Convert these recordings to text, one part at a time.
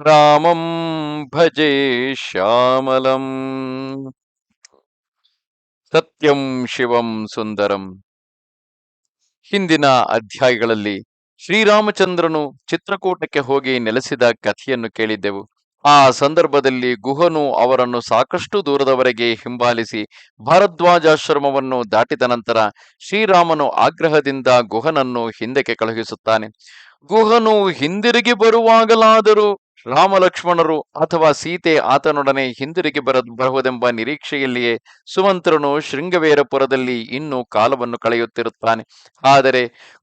ರಾಮಂ ಭಜೆ ಶ್ಯಾಮಲಂ ಸತ್ಯಂ ಶಿವಂ ಸುಂದರಂ ಹಿಂದಿನ ಅಧ್ಯಾಯಗಳಲ್ಲಿ ಶ್ರೀರಾಮಚಂದ್ರನು ಚಿತ್ರಕೂಟಕ್ಕೆ ಹೋಗಿ ನೆಲೆಸಿದ ಕಥೆಯನ್ನು ಕೇಳಿದ್ದೆವು. ಆ ಸಂದರ್ಭದಲ್ಲಿ ಗುಹನು ಅವರನ್ನು ಸಾಕಷ್ಟು ದೂರದವರೆಗೆ ಹಿಂಬಾಲಿಸಿ ಭಾರದ್ವಾಜಾಶ್ರಮವನ್ನು ದಾಟಿದ ನಂತರ ಶ್ರೀರಾಮನು ಆಗ್ರಹದಿಂದ ಗುಹನನ್ನು ಹಿಂದಕ್ಕೆ ಕಳುಹಿಸುತ್ತಾನೆ. ಗುಹನು ಹಿಂದಿರುಗಿ ಬರುವಾಗಲಾದರೂ ರಾಮಲಕ್ಷ್ಮಣರು ಅಥವಾ ಸೀತೆ ಆತನೊಡನೆ ಹಿಂದಿರುಗಿ ಬರ, ಬರುವುದೆಂಬ ನಿರೀಕ್ಷೆಯಲ್ಲಿಯೇ ಸುಮಂತ್ರನು ಶೃಂಗವೇರಪುರದಲ್ಲಿ ಇನ್ನೂ ಕಾಲವನ್ನು ಕಳೆಯುತ್ತಿರುತ್ತಾನೆ. ಆದರೆ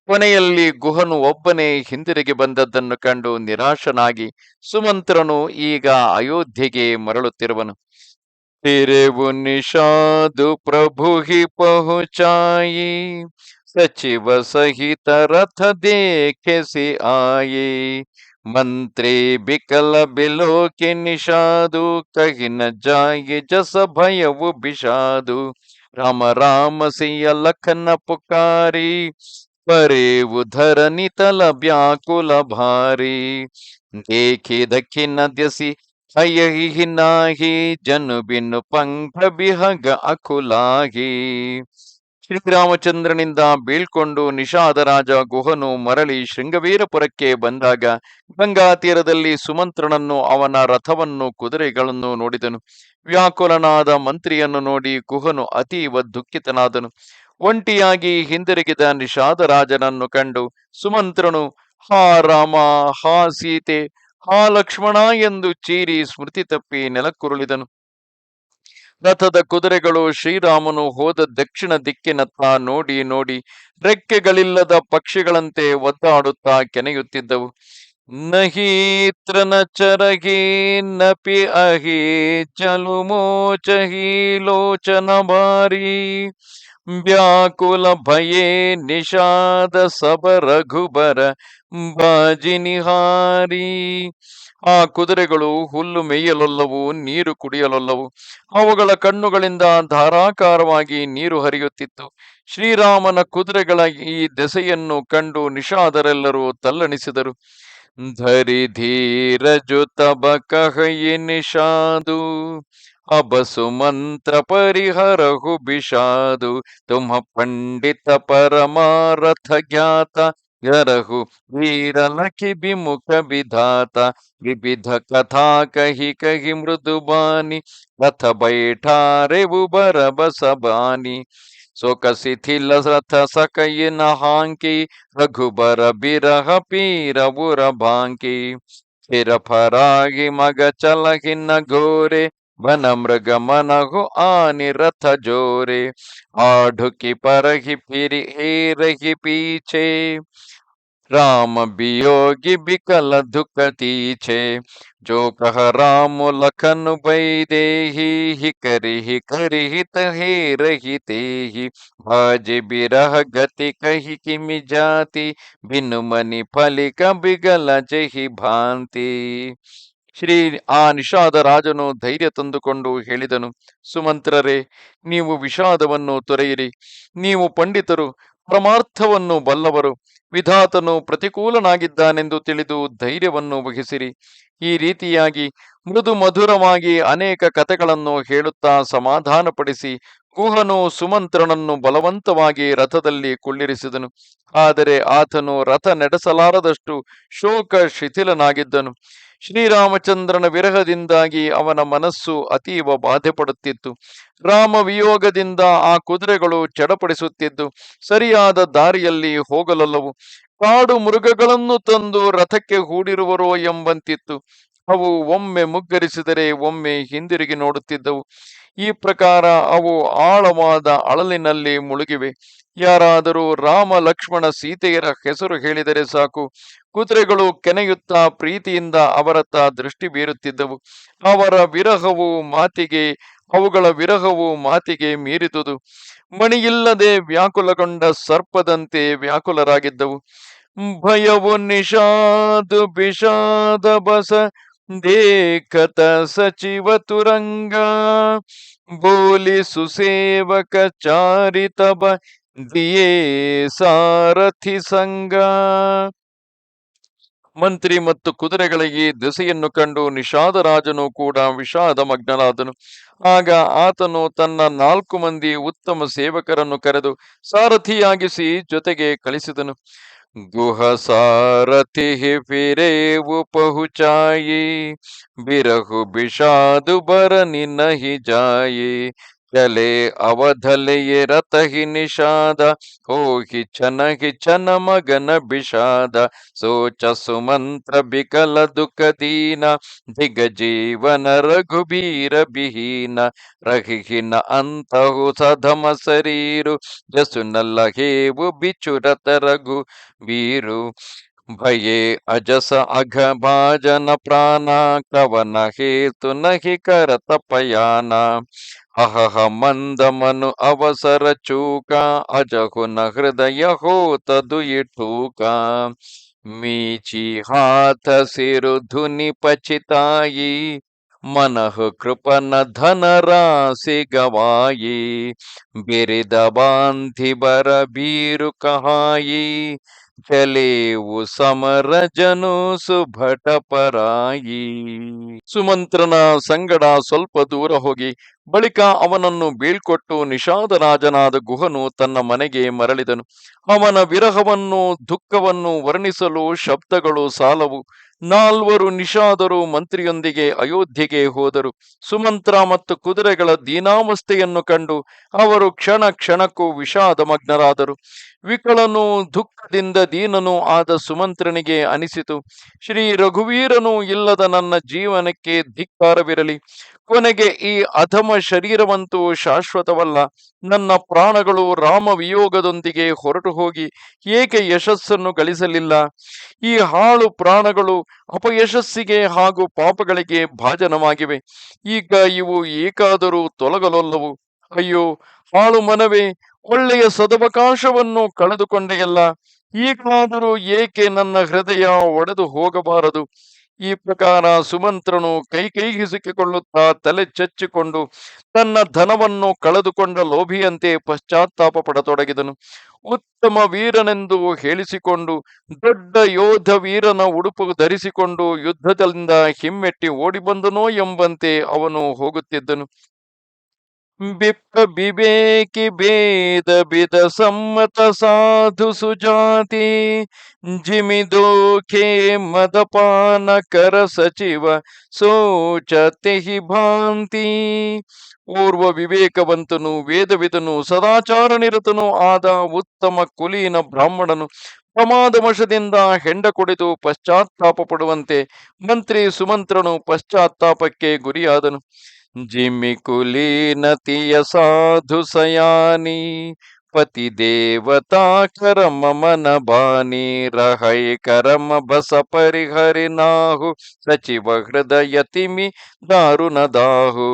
ಕೊನೆಯಲ್ಲಿ ಗುಹನು ಒಬ್ಬನೇ ಹಿಂದಿರುಗಿ ಬಂದದ್ದನ್ನು ಕಂಡು ನಿರಾಶನಾಗಿ ಸುಮಂತ್ರನು ಈಗ ಅಯೋಧ್ಯೆಗೆ ಮರಳುತ್ತಿರುವನು. ತಿರೆವು ನಿಷಾದು ಪ್ರಭು ಹಿ ಪಹುಚಾಯಿ, ಸಚಿವ ಸಹಿತ ರಥ ದೇಖೆಸಿ ಆಯೇ ಮಂತ್ರಿ ಬಿಕಲ ಬಿಲೋಕೆ ನಿಷಾದು, ಕಹಿನ ಜಾಯಿ ಜಸ ಭಯವು ಬಿಷಾದು. ರಾಮ ರಾಮ ಸಿಯ ಲಖನ ಪುಕಾರಿ ಪರೇವು ಧರನಿ ತಲ ವ್ಯಾಕುಲ ಭಾರಿ. ದೇಖಿ ದಖಿನ ದ್ಯಸಿ ಅಯಹಿ ನಾಹಿ ಜನು ಬಿನು ಪಂಖ ಬಿಹಗ ಅಕುಲಾಹಿ ಶ್ರೀರಾಮಚಂದ್ರನಿಂದ ಬೀಳ್ಕೊಂಡು ನಿಷಾದರಾಜ ಗುಹನು ಮರಳಿ ಶೃಂಗವೀರಪುರಕ್ಕೆ ಬಂದಾಗ ಗಂಗಾ ತೀರದಲ್ಲಿ ಸುಮಂತ್ರನನ್ನು ಅವನ ರಥವನ್ನು ಕುದುರೆಗಳನ್ನು ನೋಡಿದನು. ವ್ಯಾಕುಲನಾದ ಮಂತ್ರಿಯನ್ನು ನೋಡಿ ಗುಹನು ಅತೀವ ದುಃಖಿತನಾದನು. ಒಂಟಿಯಾಗಿ ಹಿಂದಿರುಗಿದ ನಿಷಾದರಾಜನನ್ನು ಕಂಡು ಸುಮಂತ್ರನು, ಹಾ ರಾಮ, ಹಾ ಸೀತೆ, ಹಾ ಲಕ್ಷ್ಮಣ ಎಂದು ಚೀರಿ ಸ್ಮೃತಿ ತಪ್ಪಿ ನೆಲಕ್ಕುರುಳಿದನು. ರಥದ ಕುದುರೆಗಳು ಶ್ರೀರಾಮನು ಹೋದ ದಕ್ಷಿಣ ದಿಕ್ಕಿನತ್ತ ನೋಡಿ ನೋಡಿ ರೆಕ್ಕೆಗಳಿಲ್ಲದ ಪಕ್ಷಿಗಳಂತೆ ಒದ್ದಾಡುತ್ತಾ ಕೆನೆಯುತ್ತಿದ್ದವು. ನಹೀತ್ರನ ಚರಹಿ ನಪಿ ಅಹಿ ಚಲು ಮೋಚಹಿ ಲೋಚನ ಬಾರಿ ವ್ಯಾಕುಲ ಭಯೇ ನಿಷಾದ ಸಬ ರಘುಬರ ಬಾಜಿನಿಹಾರಿ ಆ ಕುದುರೆಗಳು ಹುಲ್ಲು ಮೇಯಲೊಲ್ಲವು, ನೀರು ಕುಡಿಯಲೊಲ್ಲವು. ಅವುಗಳ ಕಣ್ಣುಗಳಿಂದ ಧಾರಾಕಾರವಾಗಿ ನೀರು ಹರಿಯುತ್ತಿತ್ತು. ಶ್ರೀರಾಮನ ಕುದುರೆಗಳ ಈ ದೆಸೆಯನ್ನು ಕಂಡು ನಿಷಾದರೆಲ್ಲರೂ ತಲ್ಲಣಿಸಿದರು. ಧರಿ ಧೀರಜು ತಬ ಕಹಯಿ ನಿಷಾದು. अब परिहर हु विषादु तुम पंडित परमारथ ज्ञाता। गरहु वीर लखि विमुख विधाता। विविध कथा कही कही मृदुबानी रथ बैठा रेबु बस बानी शोक शिथिल रथ सकय नहांकी। रघुबर बिरह पीरबुर भांकी फिर फरागी मग चलहि न घोरे। ವನಮೃಗಮನಗು जोरे आढ़ुकी पर ही फिर हे रही पीछे। राम बियोगी बिकल दुख तीछे, जो कह राम लखन भई दे ही करी करिहित हे रही ते भज बिरह गति कही किमि जाति, बिनु मनि फलिक बिगल जही भांति ಶ್ರೀ ಆ ನಿಷಾದ ರಾಜನು ಧೈರ್ಯ ತಂದುಕೊಂಡು ಹೇಳಿದನು, ಸುಮಂತ್ರರೇ, ನೀವು ವಿಷಾದವನ್ನು ತೊರೆಯಿರಿ. ನೀವು ಪಂಡಿತರು, ಪರಮಾರ್ಥವನ್ನು ಬಲ್ಲವರು. ವಿಧಾತನು ಪ್ರತಿಕೂಲನಾಗಿದ್ದಾನೆಂದು ತಿಳಿದು ಧೈರ್ಯವನ್ನು ವಹಿಸಿರಿ. ಈ ರೀತಿಯಾಗಿ ಮೃದು ಮಧುರವಾಗಿ ಅನೇಕ ಕಥೆಗಳನ್ನು ಹೇಳುತ್ತಾ ಸಮಾಧಾನಪಡಿಸಿ ಗುಹನು ಸುಮಂತ್ರನನ್ನು ಬಲವಂತವಾಗಿ ರಥದಲ್ಲಿ ಕುಳ್ಳಿರಿಸಿದನು. ಆದರೆ ಆತನು ರಥ ನಡೆಸಲಾರದಷ್ಟು ಶೋಕ ಶಿಥಿಲನಾಗಿದ್ದನು ಶ್ರೀರಾಮಚಂದ್ರನ ವಿರಹದಿಂದಾಗಿ ಅವನ ಮನಸ್ಸು ಅತೀವ ಬಾಧೆ ಪಡುತ್ತಿತ್ತು ರಾಮ ವಿಯೋಗದಿಂದ ಆ ಕುದುರೆಗಳು ಚಡಪಡಿಸುತ್ತಿದ್ದು, ಸರಿಯಾದ ದಾರಿಯಲ್ಲಿ ಹೋಗಲಲ್ಲವು. ಕಾಡು ಮೃಗಗಳನ್ನು ತಂದು ರಥಕ್ಕೆ ಹೂಡಿರುವರೋ ಎಂಬಂತಿತ್ತು. ಅವು ಒಮ್ಮೆ ಮುಗ್ಗರಿಸಿದರೆ ಒಮ್ಮೆ ಹಿಂದಿರುಗಿ ನೋಡುತ್ತಿದ್ದವು. ಈ ಪ್ರಕಾರ ಅವು ಆಳವಾದ ಅಳಲಿನಲ್ಲಿ ಮುಳುಗಿವೆ. ಯಾರಾದರೂ ರಾಮ ಲಕ್ಷ್ಮಣ ಸೀತೆಯರ ಹೆಸರು ಹೇಳಿದರೆ ಸಾಕು. ಕುದುರೆಗಳು ಕೆನೆಯುತ್ತಾ ಪ್ರೀತಿಯಿಂದ ಅವರತ್ತ ದೃಷ್ಟಿ ಬೀರುತ್ತಿದ್ದವು. ಅವರ ವಿರಹವು ಮಾತಿಗೆ, ಅವುಗಳ ವಿರಹವು ಮಾತಿಗೆ ಮೀರಿದುದು. ಮಣಿಯಿಲ್ಲದೆ ವ್ಯಾಕುಲಗೊಂಡ ಸರ್ಪದಂತೆ ವ್ಯಾಕುಲರಾಗಿದ್ದವು. ಭಯವು ನಿಷಾದು ಬಿಷಾದ ಬಸ, ದೇಖತ ಸಚಿವ ತುರಂಗ ಬೋಲಿ ಸುಸೇವಕ ಚಾರಿತಬ ದಿಯೇ ಸಾರಥಿ ಸಂಗ ಮಂತ್ರಿ ಮತ್ತು ಕುದುರೆಗಳಿಗೆ ದೆಸೆಯನ್ನು ಕಂಡು ನಿಷಾದರಾಜನು ಕೂಡ ವಿಷಾದ ಮಗ್ನನಾದನು ಆಗ ಆತನು ತನ್ನ ನಾಲ್ಕು ಮಂದಿ ಉತ್ತಮ ಸೇವಕರನ್ನು ಕರೆದು ಸಾರಥಿಯಾಗಿಸಿ ಜೊತೆಗೆ ಕಳಿಸಿದನು ಗುಹ ಸಾರಥಿ ಫಿರೇವು ಪಹುಚಾಯಿ ಬಿರಹು ಬಿಷಾದು ಬರ ನಿನ್ನ ಜಾಯಿ ಚಲೆ ಅವಧಲೆಯೇ ರತಹಿ ನಿಷಾದ ಹೋಹಿ ಚನಹಿ ಚನ ಮಗನ ಬಿಷಾದ, ಸೋಚ ಸುಮಂತ್ರ ಬಿಕಲ ದುಃಖ ದೀನ, ದಿಗ ಜೀವನ ರಘುಬೀರ ಬಿಹೀನ ರಹಿಹಿನ ಅಂತಹು ಸಧಮ ಸರೀರು ಜಸುನಲ್ಲ ಹೇವು ಬಿಚುರತ ರಘು ಬೀರು. ಭಯೇ ಅಜಸ ಅಘ ಭಾಜನ ಪ್ರಾಣ, ಕವನ ಹೇತು ನಹಿ ಕರತ ಪಯಾನ. ಅಹಹ ಮಂದಮನು ಅವಸರ ಚೂಕ ಅಜಹುನ ಹೃದಯ ಹೋತದು ಇಠೂಕ ಮೀಚಿ ಹಾಥ ಸಿರು ಧುನಿ ಪಚಿತಾಯಿ ಮನಃ ಕೃಪನ ಧನರಾಸಿ ಗವಾಯಿ. ಬಿರಿದ ಬಾಂಧಿ ಬರ ಬೀರು ಕಹಾಯಿ ಚಲೇವು ಸಮರ ಜನು ಸುಭಟ ಪರಾಯಿ. ಸುಮಂತ್ರನ ಸಂಗಡ ಸ್ವಲ್ಪ ದೂರ ಹೋಗಿ, ಬಳಿಕ ಅವನನ್ನು ಬೀಳ್ಕೊಟ್ಟು ನಿಷಾದರಾಜನಾದ ಗುಹನು ತನ್ನ ಮನೆಗೆ ಮರಳಿದನು. ಅವನ ವಿರಹವನ್ನು, ದುಃಖವನ್ನು ವರ್ಣಿಸಲು ಶಬ್ದಗಳು ಸಾಲವು. ನಾಲ್ವರು ನಿಷಾದರು ಮಂತ್ರಿಯೊಂದಿಗೆ ಅಯೋಧ್ಯೆಗೆ ಹೋದರು. ಸುಮಂತ್ರ ಮತ್ತು ಕುದುರೆಗಳ ದೀನಾವಸ್ಥೆಯನ್ನು ಕಂಡು ಅವರು ಕ್ಷಣ ಕ್ಷಣಕ್ಕೂ ವಿಷಾದಮಗ್ನರಾದರು. ವಿಕಳನು ದುಃಖದಿಂದ ದೀನನೂ ಆದ ಸುಮಂತ್ರನಿಗೆ ಅನಿಸಿತು. ಶ್ರೀ ರಘುವೀರನೂ ಇಲ್ಲದ ನನ್ನ ಜೀವನಕ್ಕೆ ಧಿಕ್ಕಾರವಿರಲಿ. ಕೊನೆಗೆ ಈ ಅಧಮ ಶರೀರವಂತೂ ಶಾಶ್ವತವಲ್ಲ. ನನ್ನ ಪ್ರಾಣಗಳು ರಾಮ ವಿಯೋಗದೊಂದಿಗೆ ಹೊರಟು ಹೋಗಿ ಏಕೆ ಯಶಸ್ಸನ್ನು ಗಳಿಸಲಿಲ್ಲ? ಈ ಹಾಳು ಪ್ರಾಣಗಳು ಅಪಯಶಸ್ಸಿಗೆ ಹಾಗೂ ಪಾಪಗಳಿಗೆ ಭಾಜನವಾಗಿವೆ. ಈಗ ಇವು ಏಕಾದರೂ ತೊಲಗಲೊಲ್ಲವು. ಅಯ್ಯೋ, ಹಾಳು ಮನವೇ, ಒಳ್ಳೆಯ ಸದವಕಾಶವನ್ನು ಕಳೆದುಕೊಂಡೆಯಲ್ಲ. ಈಗಲಾದರೂ ಏಕೆ ನನ್ನ ಹೃದಯ ಒಡೆದು ಹೋಗಬಾರದು? ಈ ಪ್ರಕಾರ ಸುಮಂತ್ರನು ಕೈ ಕೈಗೆ ಸಿಕ್ಕಿಕೊಳ್ಳುತ್ತಾ ತಲೆ ಚಚ್ಚಿಕೊಂಡು ತನ್ನ ಧನವನ್ನು ಕಳೆದುಕೊಂಡ ಲೋಭಿಯಂತೆ ಪಶ್ಚಾತ್ತಾಪ ಪಡತೊಡಗಿದನು. ಉತ್ತಮ ವೀರನೆಂದು ಹೇಳಿಸಿಕೊಂಡು, ದೊಡ್ಡ ಯೋಧ ವೀರನ ಉಡುಪು ಧರಿಸಿಕೊಂಡು ಯುದ್ಧದಿಂದ ಹಿಮ್ಮೆಟ್ಟಿ ಓಡಿಬಂದನೋ ಎಂಬಂತೆ ಅವನು ಹೋಗುತ್ತಿದ್ದನು. ಬಿಪ್ಪ ಬಿಬೇಕಿ ಭೇದ ಬಿದ ಸಮ್ಮತ ಸಾಧು ಸುಜಾತಿ. ಜಿಮಿದೋಖೆ ಮದಪಾನ ಕರ ಸಚಿವ ಸೋಚತೆ ಹಿ ಭಾಂತಿ. ಓರ್ವ ವಿವೇಕವಂತನು, ವೇದವಿದನು ಸದಾಚಾರ ನಿರತನು ಆದ ಉತ್ತಮ ಕುಲೀನ ಬ್ರಾಹ್ಮಣನು. ಪ್ರಮಾದ ವಶದಿಂದ ಹೆಂಡ ಕುಡಿದು ಪಶ್ಚಾತ್ತಾಪ ಪಡುವಂತೆ ಮಂತ್ರಿ ಸುಮಂತ್ರನು ಪಶ್ಚಾತ್ತಾಪಕ್ಕೆ ಗುರಿಯಾದನು. जिमि कुलीनतिय साधु सयानी। पति देवता करम मन भानी रहय करम बस परिहरि नाहु। सचिव हृदय तिमि दारुण दाहु।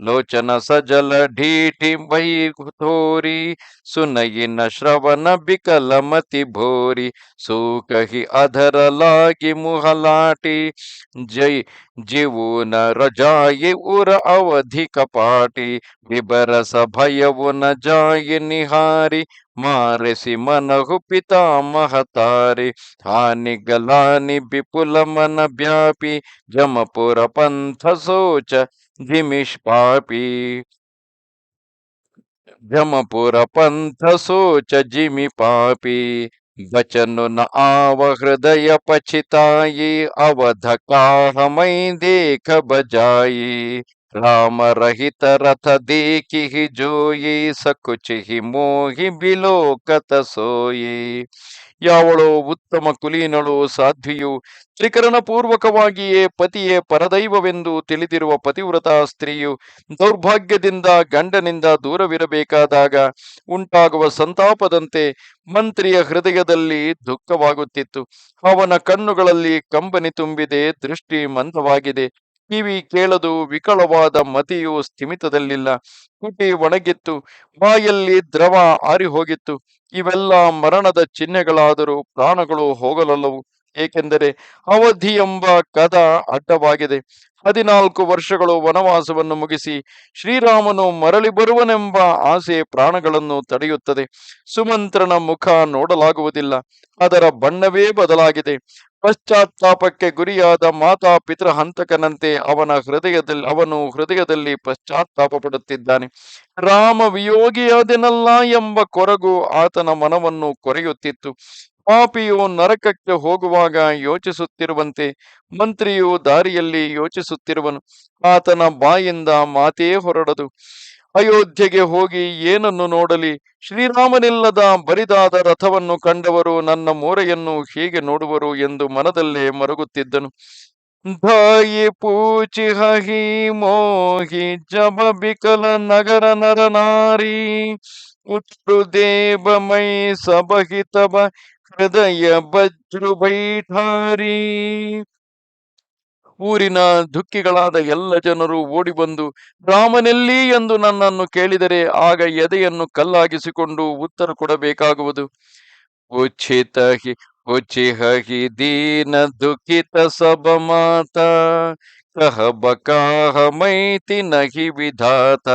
लोचन सजल ढीठि वही थोरी सुनई न श्रवण बिकल मति भोरी। सुकहि अधर लागि मुहलाटी जय जीवू न रजाये उर अवधि कपाटी। विबरस भयवु न जाय निहार नारी मारसि मनहु पितामहतारि हानि गलानि जमपुर पंथ सोच जमपुरपन्थसोच जिमिपापि वचन न आव हृदय पछिताई, अवध का अवधकाहमै देख बजाई। ರಾಮರಹಿತ ರಥ ದೇಖಿ ಜೋಯಿ, ಸಕುಚಿಹಿ ಮೋಹಿ ಬಿಲೋಕತ ಸೋಯಿ. ಯಾವಳೋ ಉತ್ತಮ ಕುಲೀನಳು ಸಾಧ್ವಿಯು ತ್ರಿಕರಣ ಪೂರ್ವಕವಾಗಿಯೇ ಪತಿಯೇ ಪರದೈವವೆಂದು ತಿಳಿದಿರುವ ಪತಿವ್ರತ ಸ್ತ್ರೀಯು ದೌರ್ಭಾಗ್ಯದಿಂದ ಗಂಡನಿಂದ ದೂರವಿರಬೇಕಾದಾಗ ಉಂಟಾಗುವ ಸಂತಾಪದಂತೆ ಮಂತ್ರಿಯ ಹೃದಯದಲ್ಲಿ ದುಃಖವಾಗುತ್ತಿತ್ತು. ಅವನ ಕಣ್ಣುಗಳಲ್ಲಿ ಕಂಬನಿ ತುಂಬಿದೆ, ದೃಷ್ಟಿ ಮಂದವಾಗಿದೆ. ಕಿವಿ ಕೇಳದು ವಿಕಳವಾದ ಮತಿಯು ಸ್ಥಿಮಿತದಲ್ಲಿಲ್ಲ. ತುಟಿ ಒಣಗಿತ್ತು. ಬಾಯಲ್ಲಿ ದ್ರವ ಆರಿ ಹೋಗಿತ್ತು ಇವೆಲ್ಲ ಮರಣದ ಚಿಹ್ನೆಗಳಾದರೂ ಪ್ರಾಣಗಳು ಹೋಗಲಲ್ಲವು. ಏಕೆಂದರೆ ಅವಧಿ ಎಂಬ ಕದ ಅಡ್ಡವಾಗಿದೆ. ಹದಿನಾಲ್ಕು ವರ್ಷಗಳು ವನವಾಸವನ್ನು ಮುಗಿಸಿ ಶ್ರೀರಾಮನು ಮರಳಿ ಬರುವನೆಂಬ ಆಸೆ ಪ್ರಾಣಗಳನ್ನು ತಡೆಯುತ್ತದೆ. ಸುಮಂತ್ರನ ಮುಖ ನೋಡಲಾಗುವುದಿಲ್ಲ. ಅದರ ಬಣ್ಣವೇ ಬದಲಾಗಿದೆ. ಪಶ್ಚಾತ್ತಾಪಕ್ಕೆ ಗುರಿಯಾದ ಮಾತಾ ಪಿತೃ ಹಂತಕನಂತೆ ಅವನ ಹೃದಯದಲ್ಲಿ, ಅವನು ಹೃದಯದಲ್ಲಿ ಪಶ್ಚಾತ್ತಾಪ ಪಡುತ್ತಿದ್ದಾನೆ ರಾಮ ವಿಯೋಗಿಯಾದನಲ್ಲ ಎಂಬ ಕೊರಗು ಆತನ ಮನವನ್ನು ಕೊರೆಯುತ್ತಿತ್ತು. ಪಾಪಿಯು ನರಕಕ್ಕೆ ಹೋಗುವಾಗ ಯೋಚಿಸುತ್ತಿರುವಂತೆ ಮಂತ್ರಿಯು ದಾರಿಯಲ್ಲಿ ಯೋಚಿಸುತ್ತಿರುವನು. ಆತನ ಬಾಯಿಂದ ಮಾತೇ ಹೊರಡದು. ಅಯೋಧ್ಯೆಗೆ ಹೋಗಿ ಏನನ್ನು ನೋಡಲಿ? ಶ್ರೀರಾಮನಿಲ್ಲದ ಬರಿದಾದ ರಥವನ್ನು ಕಂಡವರು ನನ್ನ ಮೋರೆಯನ್ನು ಹೇಗೆ ನೋಡುವರು ಎಂದು ಮನದಲ್ಲೇ ಮರುಗುತ್ತಿದ್ದನು. ಧಾಯಿ ಪೂಚಿ ಹಹಿ ಮೋಹಿ ಜಬ ಬಿಕಲ ನಗರ ನರ ನಾರಿ ಉತ್ರು ದೇವ ಮೈ ಸಬಹಿತಬ ಹೃದಯ ಬಜ್ರು ಬೈಠಾರಿ ಊರಿನ ದುಃಖಿಗಳಾದ ಎಲ್ಲ ಜನರು ಓಡಿ ಬಂದು ರಾಮನೆಲ್ಲಿ ಎಂದು ನನ್ನನ್ನು ಕೇಳಿದರೆ ಆಗ ಎದೆಯನ್ನು ಕಲ್ಲಾಗಿಸಿಕೊಂಡು ಉತ್ತರ ಕೊಡಬೇಕಾಗುವುದು. ಉಚಿತ ಹಿ ಉಚಿಹಿ ದೀನ ದುಃಖಿತ ಸಬ ಮಾತ. ಕಹ ಬಕಾಹ ಮೈತಿ ನಹಿ ವಿಧಾತ.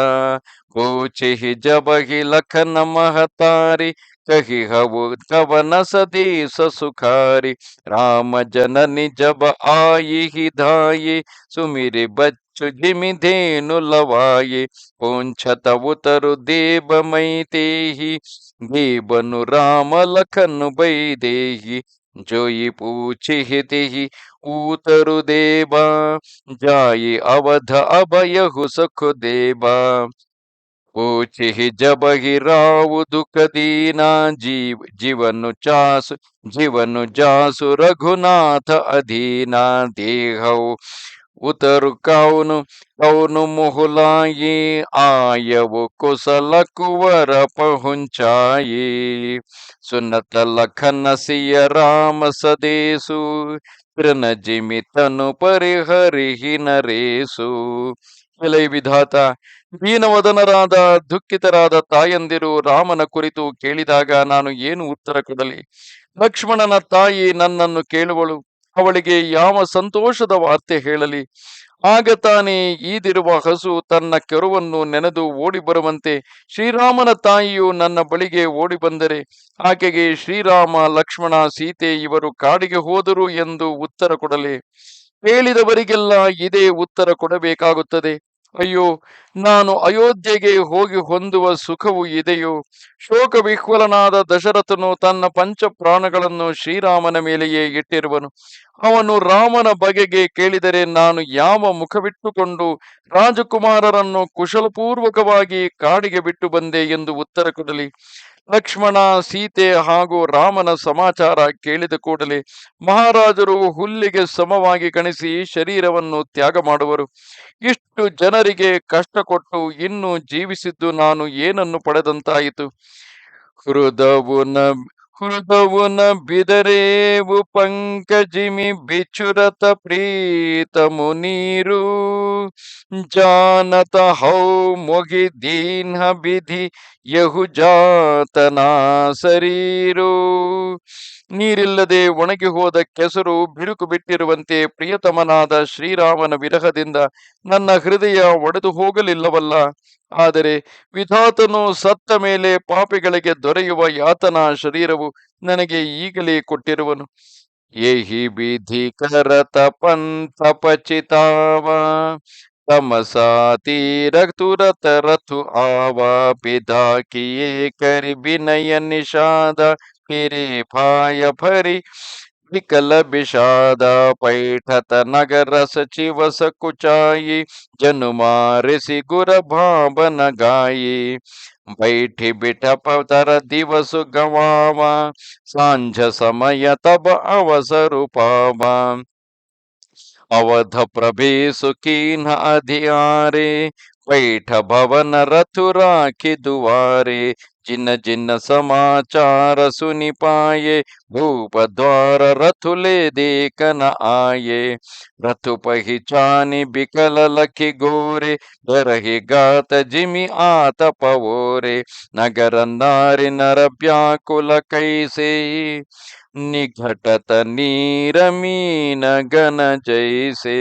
ಕೋಚಿಹಿ ಜಬಹಿ ಲಖನ ಮಹತಾರಿ. ಕಹಿ ಹವು ಕವನ ಸದೀಸ ಸುಖಾರಿ ರಾಮ ಜನನಿ ಜಬ ಆಯಿ ಹಿ ಧಾಯಿ ಸುಮಿರಿ ಬಚ್ಚು ಜಿಮಿ ಧೇನು ಲವಾಯಿ ಪುಂಛತ ಉತರು ದೇಬ ಮೈತೇಹಿ ದೇಬನು ರಾಮ ಲಖನು ಬೈದೇಹಿ ಜೋಯಿ ಪೂಛಿ ತಿಹಿ ಊತರು ದೇಬ ಜಾಯಿ ಅವಧ ಅಭಯಹು ಸಖು ದೇಬ जब ही राव दुख दीना, जीव, जीवन चासु, जीवन जासु रघुनाथ अधीना देहौ। उतरु कौन, कौनु मुहुलाये आयवु कुशल कुवर पहुँचाये। सुनत लखन सिय राम सदेशु तृण जिमित तनु नरेशु विधाता ದೀನವದನರಾದ ದುಃಖಿತರಾದ ತಾಯಂದಿರು ರಾಮನ ಕುರಿತು ಕೇಳಿದಾಗ ನಾನು ಏನು ಉತ್ತರ ಕೊಡಲಿ? ಲಕ್ಷ್ಮಣನ ತಾಯಿ ನನ್ನನ್ನು ಕೇಳುವಳು. ಅವಳಿಗೆ ಯಾವ ಸಂತೋಷದ ವಾರ್ತೆ ಹೇಳಲಿ? ಆಗ ತಾನೇ ಈದಿರುವ ಹಸು ತನ್ನ ಕೆರುವನ್ನು ನೆನೆದು ಓಡಿ ಬರುವಂತೆ ಶ್ರೀರಾಮನ ತಾಯಿಯು ನನ್ನ ಬಳಿಗೆ ಓಡಿ ಬಂದರೆ ಆಕೆಗೆ ಶ್ರೀರಾಮ, ಲಕ್ಷ್ಮಣ, ಸೀತೆ ಇವರು ಕಾಡಿಗೆ ಹೋದರು ಎಂದು ಉತ್ತರ ಕೊಡಲಿ. ಹೇಳಿದವರಿಗೆಲ್ಲ ಇದೇ ಉತ್ತರ ಕೊಡಬೇಕಾಗುತ್ತದೆ. ಅಯ್ಯೋ, ನಾನು ಅಯೋಧ್ಯೆಗೆ ಹೋಗಿ ಹೊಂದುವ ಸುಖವು ಇದೆಯೋ? ಶೋಕ ವಿಹ್ವಲನಾದ ದಶರಥನು ತನ್ನ ಪಂಚ ಪ್ರಾಣಗಳನ್ನು ಶ್ರೀರಾಮನ ಮೇಲೆಯೇ ಇಟ್ಟಿರುವನು. ಅವನು ರಾಮನ ಬಗೆಗೆ ಕೇಳಿದರೆ ನಾನು ಯಾವ ಮುಖವಿಟ್ಟುಕೊಂಡು ರಾಜಕುಮಾರರನ್ನು ಕುಶಲಪೂರ್ವಕವಾಗಿ ಕಾಡಿಗೆ ಬಿಟ್ಟು ಬಂದೆ ಎಂದು ಉತ್ತರ ಕೊಡಲಿ. ಲಕ್ಷ್ಮಣ ಸೀತೆ ಹಾಗೂ ರಾಮನ ಸಮಾಚಾರ ಕೇಳಿದ ಕೂಡಲೇ ಮಹಾರಾಜರು ಹುಲ್ಲಿಗೆ ಸಮವಾಗಿ ಕಣಿಸಿ ಶರೀರವನ್ನು ತ್ಯಾಗ ಮಾಡುವರು. ಇಷ್ಟು ಜನರಿಗೆ ಕಷ್ಟ ಕೊಟ್ಟು ಇನ್ನು ಜೀವಿಸಿದ್ದು ನಾನು ಏನನ್ನು ಪಡೆದಂತಾಯಿತು? ಹೃದವುನ ಹೃದವುನ ಬಿದರೇವು ಪಂಕಜಿಮಿ ಬಿಚುರತ ಪ್ರೀತಮು ನೀರು. ಜಾನತ ಹೌ ಮೊಗಿ ದೀನ್ಹ ಬಿಧಿ ಯಹು ಜಾತನ ಶರೀರು ನೀರಿಲ್ಲದೆ ಒಣಗಿ ಹೋದ ಕೆಸರು ಬಿರುಕು ಬಿಟ್ಟಿರುವಂತೆ ಪ್ರಿಯತಮನಾದ ಶ್ರೀರಾಮನ ವಿರಹದಿಂದ ನನ್ನ ಹೃದಯ ಒಡೆದು ಹೋಗಲಿಲ್ಲವಲ್ಲ. ಆದರೆ ವಿಧಾತನು ಸತ್ತ ಮೇಲೆ ಪಾಪಿಗಳಿಗೆ ದೊರೆಯುವ ಯಾತನಾ ಶರೀರವು ನನಗೆ ಈಗಲೇ ಕೊಟ್ಟಿರುವನು. ಏಹಿ ಬಿಧಿ ಕರತ ಪಂಥ ಪಚಿತಾವ ತಮಸಾತೀರ ತುರತ ರಥು ಆವಾ ಪಿತಾ ಕಿಯೇ ಕರಿ ವಿನಯ ನಿಷಾದ फिरी भाय भरी विकल विषादा पैठत नगर सचिव सकुचाई जनु मारिसी गुरु भावन गाई बैठी बिठप तर दिवस गवावा सांझ समय तब अवसर पावा अवध प्रभे सुकीन अधियारे बैठ भवन रथुराखी दुवारे చిన్న చిన్న సమాచార సునిపాయే भूप द्वार रथुले देखन आये रथु पहिचानी बिकल लखी गोरे डरहि गात जिमि आत पवोरे नगर नारि नर व्याकुल कैसे ನಿಘಟತ ನೀರ ಮೀನ ಗನ ಜೈಸೆ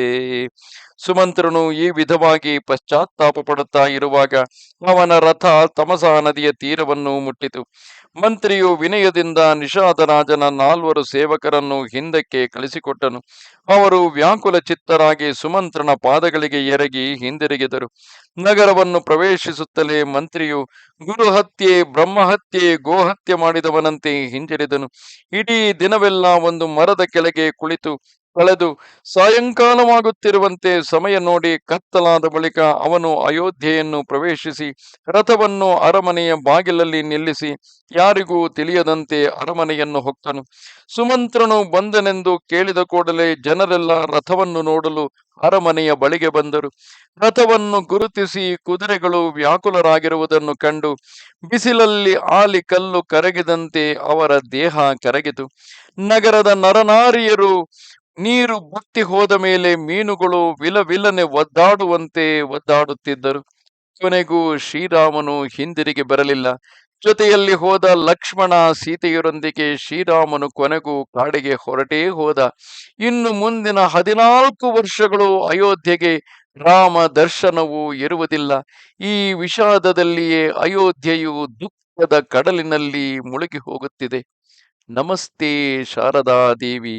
ಸುಮಂತ್ರನು ಈ ವಿಧವಾಗಿ ಪಶ್ಚಾತ್ತಾಪ ಪಡುತ್ತಾ ಇರುವಾಗ ಅವನ ರಥ ತಮಸಾ ನದಿಯ ತೀರವನ್ನು ಮುಟ್ಟಿತು ಮಂತ್ರಿಯು ವಿನಯದಿಂದ ನಿಷಾದರಾಜನ ನಾಲ್ವರು ಸೇವಕರನ್ನು ಹಿಂದಕ್ಕೆ ಕಳಿಸಿಕೊಟ್ಟನು. ಅವರು ವ್ಯಾಕುಲ ಚಿತ್ತರಾಗಿ ಸುಮಂತ್ರನ ಪಾದಗಳಿಗೆ ಎರಗಿ ಹಿಂದಿರುಗಿದರು. ನಗರವನ್ನು ಪ್ರವೇಶಿಸುತ್ತಲೇ ಮಂತ್ರಿಯು ಗುರುಹತ್ಯೆ, ಬ್ರಹ್ಮಹತ್ಯೆ, ಗೋಹತ್ಯೆ ಮಾಡಿದವನಂತೆ ಹಿಂಜರಿದನು. ಇಡೀ ದಿನವೆಲ್ಲ ಒಂದು ಮರದ ಕೆಳಗೆ ಕುಳಿತು ಕಳೆದು ಸಾಯಂಕಾಲವಾಗುತ್ತಿರುವಂತೆ ಸಮಯ ನೋಡಿ ಕತ್ತಲಾದ ಬಳಿಕ ಅವನು ಅಯೋಧ್ಯೆಯನ್ನು ಪ್ರವೇಶಿಸಿ ರಥವನ್ನು ಅರಮನೆಯ ಬಾಗಿಲಲ್ಲಿ ನಿಲ್ಲಿಸಿ ಯಾರಿಗೂ ತಿಳಿಯದಂತೆ ಅರಮನೆಯನ್ನು ಹೊಕ್ಕನು ಸುಮಂತ್ರನು ಬಂದನೆಂದು ಕೇಳಿದ ಕೂಡಲೇ ಜನರೆಲ್ಲ ರಥವನ್ನು ನೋಡಲು ಅರಮನೆಯ ಬಳಿಗೆ ಬಂದರು. ರಥವನ್ನು ಗುರುತಿಸಿ ಕುದುರೆಗಳು ವ್ಯಾಕುಲರಾಗಿರುವುದನ್ನು ಕಂಡು ಬಿಸಿಲಲ್ಲಿ ಆಲಿ ಕಲ್ಲು ಕರಗಿದಂತೆ ಅವರ ದೇಹ ಕರಗಿತು. ನಗರದ ನರನಾರಿಯರು ನೀರು ಬುತ್ತಿ ಹೋದ ಮೇಲೆ ಮೀನುಗಳು ವಿಲವಿಲನೆ ಒದ್ದಾಡುವಂತೆ ಒದ್ದಾಡುತ್ತಿದ್ದರು. ಕೊನೆಗೂ ಶ್ರೀರಾಮನು ಹಿಂದಿರುಗಿ ಬರಲಿಲ್ಲ. ಜೊತೆಯಲ್ಲಿ ಹೋದ ಲಕ್ಷ್ಮಣ ಸೀತೆಯರೊಂದಿಗೆ ಶ್ರೀರಾಮನು ಕೊನೆಗೂ ಕಾಡಿಗೆ ಹೊರಟೇ ಹೋದ. ಇನ್ನು ಮುಂದಿನ ಹದಿನಾಲ್ಕು ವರ್ಷಗಳು ಅಯೋಧ್ಯೆಗೆ ರಾಮ ದರ್ಶನವೂ ಇರುವುದಿಲ್ಲ. ಈ ವಿಷಾದದಲ್ಲಿಯೇ ಅಯೋಧ್ಯೆಯು ದುಃಖದ ಕಡಲಿನಲ್ಲಿ ಮುಳುಗಿ ಹೋಗುತ್ತಿದೆ. ನಮಸ್ತೆ ಶಾರದಾ ದೇವಿ